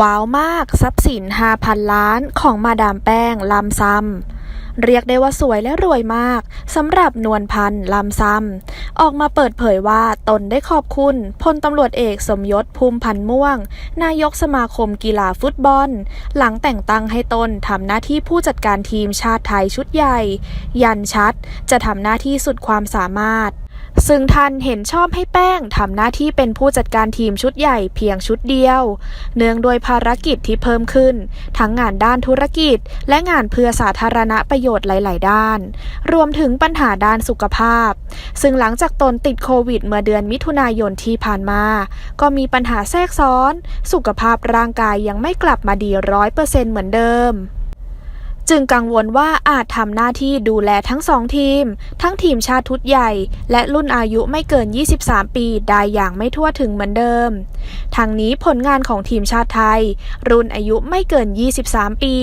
ว้าวมากทรัพย์สิน 5,000 ล้านของมาดามแป้งลำซ้ำเรียกได้ว่าสวยและรวยมากสำหรับนวลพันธ์ลำซ้ำออกมาเปิดเผยว่าตนได้ขอบคุณพลตำรวจเอกสมยศภูมิพันธ์ม่วง นายกสมาคมกีฬาฟุตบอล หลังแต่งตั้งให้ตนทำหน้าที่ผู้จัดการทีมชาติไทยชุดใหญ่ ยันชัด จะทำหน้าที่สุดความสามารถ ซึ่งท่านเห็นชอบให้แป้งทำหน้าที่เป็นผู้จัดการทีมชุดใหญ่เพียงชุดเดียว เนื่องโดวยภารกิจที่เพิ่มขึ้น ทั้งงานด้านธุรกิจ และงานเพื่อสาธารณประโยชน์หลาย ๆ ด้าน รวมถึงปัญหาด้านสุขภาพ ซึ่งหลังจากตนติดโควิดเมื่อเดือนมิถุนายนที่ผ่านมา ก็มีปัญหาแทรกซ้อน สุขภาพร่างกายยังไม่กลับมาดีร้อยเปอร์เซ็นต์เหมือนเดิม จึงกังวลว่าอาจทำหน้าที่ดูแลทั้งสองทีม ทั้งทีมชาติทุดใหญ่ และรุ่นอายุไม่เกิน 23 ปี ได้อย่างไม่ทั่วถึงเหมือนเดิมทางนี้ผลงานของทีมชาติไทย รุ่นอายุไม่เกิน 23 ปี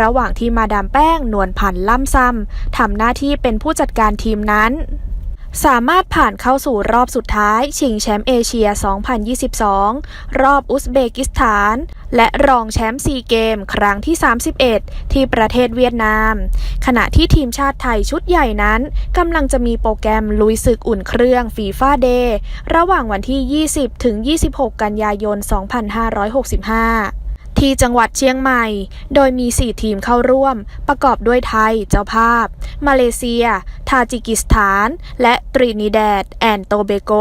ระหว่างที่มาดามแป้งนวลพันธ์ล่ำซ้ำทำหน้าที่เป็นผู้จัดการทีมนั้น สามารถผ่านเข้าสู่รอบสุดท้าย ชิงแชมป์เอเชีย 2022 รอบอุซเบกิสถาน และรองแชมป์ซีเกม ครั้งที่ 31 ที่ประเทศเวียดนาม ขณะที่ทีมชาติไทยชุดใหญ่นั้นกำลังจะมีโปรแกรมลุยศึกอุ่นเครื่องฟีฟ่าเดย์ระหว่างวันที่ 20 ถึง 26 กันยายน 2565ที่จังหวัดเชียงใหม่ โดยมี 4 ทีมเข้าร่วม ประกอบด้วยไทย เจ้าภาพ มาเลเซีย ทาจิกิสถาน และตรินิแดดแอนโตเบโก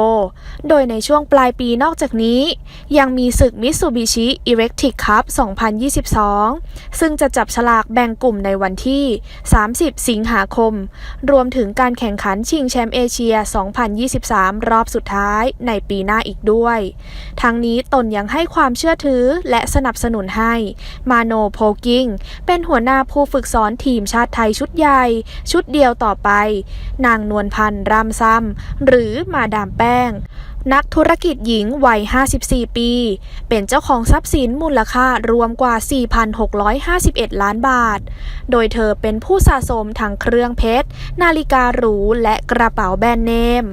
โดยในช่วงปลายปีนอกจากนี้ ยังมีศึกมิ t ซูบิชิอิเ c กติกคัพ 2022 ซึ่งจะจับฉลากแบ่งกลุ่มในวันที่ 30 สิงหาคม รวมถึงการแข่งขันชิงแชมป์เอเชีย 2023 รอบสุดท้ายในปีหน้าอีกด้วย ทั้งนี้ตนยังให้ความเชื่อถือและสนับสนุนให้มาโนโพกิงเป็นหัวหน้าผู้ฝึกสอนทีมชาติไทยชุดใหญ่ ชุดเดียวต่อไปนางนวลพันธ์รำซ้ำหรือมาดามแป้ง นักธุรกิจหญิงวัย 54 ปี เป็นเจ้าของทรัพย์สินมูลค่ารวมกว่า 4,651 ล้านบาท โดยเธอเป็นผู้สะสมทั้งเครื่องเพชร นาฬิกาหรูและกระเป๋าแบรนด์เนม